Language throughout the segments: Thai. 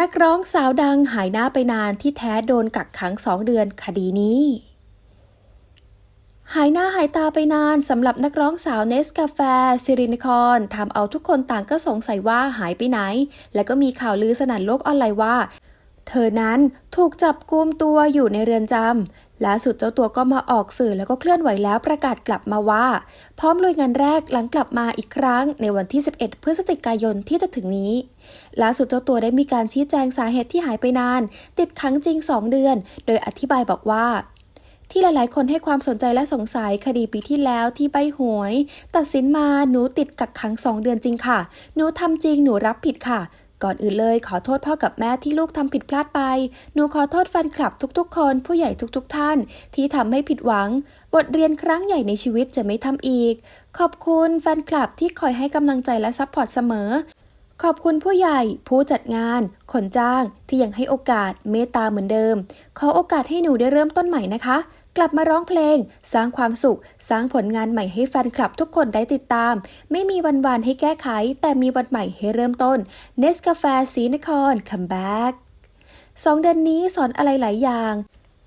นักร้องสาวดังหายหน้าไปนานที่แท้โดนกักขังสองเดือนคดีนี้ หายหน้าหายตาไปนานสำหรับนักร้องสาวเนสกาแฟซิรินคอนทำเอาทุกคนต่างก็สงสัยว่าหายไปไหน และก็มีข่าวลือสนั่นโลกออนไลน์ว่า เธอนั้นถูกจับกุมตัวอยู่ในเรือนจำล่าสุดเจ้าตัวก็มาออกสื่อแล้วก็เคลื่อนไหวแล้วประกาศกลับมาว่า พร้อมลุยงานแรกหลังกลับมาอีกครั้งในวันที่ 11 พฤศจิกายนที่จะถึงนี้ล่าสุดเจ้าตัวได้มีการชี้แจงสาเหตุที่หายไปนาน ติดขังจริง 2 เดือน โดยอธิบายบอกว่าที่หลายๆ คนให้ความสนใจและสงสัยคดีปีที่แล้วที่ใบหวย ตัดสินมาหนูติดกักขังสองเดือนจริงค่ะ หนูทำจริงหนูรับผิดค่ะ ก่อนอื่นเลยขอโทษพ่อกับแม่ที่ลูกทำผิดพลาดไป หนูขอโทษแฟนคลับทุกๆ คน ผู้ใหญ่ทุกๆ ท่าน ที่ทำให้ผิดหวัง บทเรียนครั้งใหญ่ในชีวิตจะไม่ทำอีก ขอบคุณแฟนคลับที่คอยให้กำลังใจและซัพพอร์ตเสมอ ขอบคุณผู้ใหญ่ ผู้จัดงาน คนจ้างที่ยังให้โอกาสเมตตาเหมือนเดิม ขอโอกาสให้หนูได้เริ่มต้นใหม่นะคะ กลับมาร้องเพลง สร้างความสุข สร้างผลงานใหม่ให้แฟนคลับทุกคนได้ติดตาม ไม่มีวันวานให้แก้ไข แต่มีวันใหม่ให้เริ่มต้นเนสกาแฟสีนครคัมแบ็กสองเดือนนี้สอนอะไรหลายอย่าง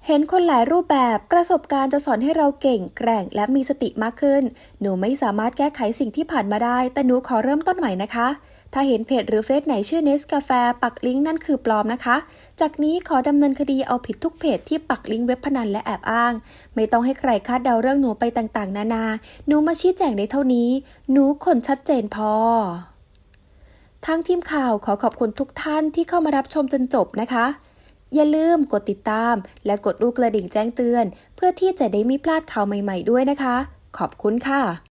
เห็นคนหลายรูปแบบประสบการณ์จะสอนให้เราเก่ง แกร่งและมีสติมากขึ้น หนูไม่สามารถแก้ไขสิ่งที่ผ่านมาได้ แต่หนูขอเริ่มต้นใหม่นะคะ ถ้าเห็นเพจหรือเฟซไหนชื่อเนสกาแฟปักลิงก์นั่นคือปลอมนะคะ จากนี้ขอดำเนินคดีเอาผิดทุกเพจที่ปักลิงก์เว็บพนันและแอบอ้าง ไม่ต้องให้ใครคาดเดาเรื่องหนูไปต่างๆ นานา หนูมาชี้แจงได้เท่านี้ หนูคนชัดเจนพอทางทีมข่าวขอขอบคุณทุกท่านที่เข้ามารับชมจนจบนะคะ อย่าลืมกดติดตาม และกดลูกกระดิ่งแจ้งเตือน เพื่อที่จะได้ไม่พลาดข่าวใหม่ ๆด้วยนะคะ ขอบคุณค่ะ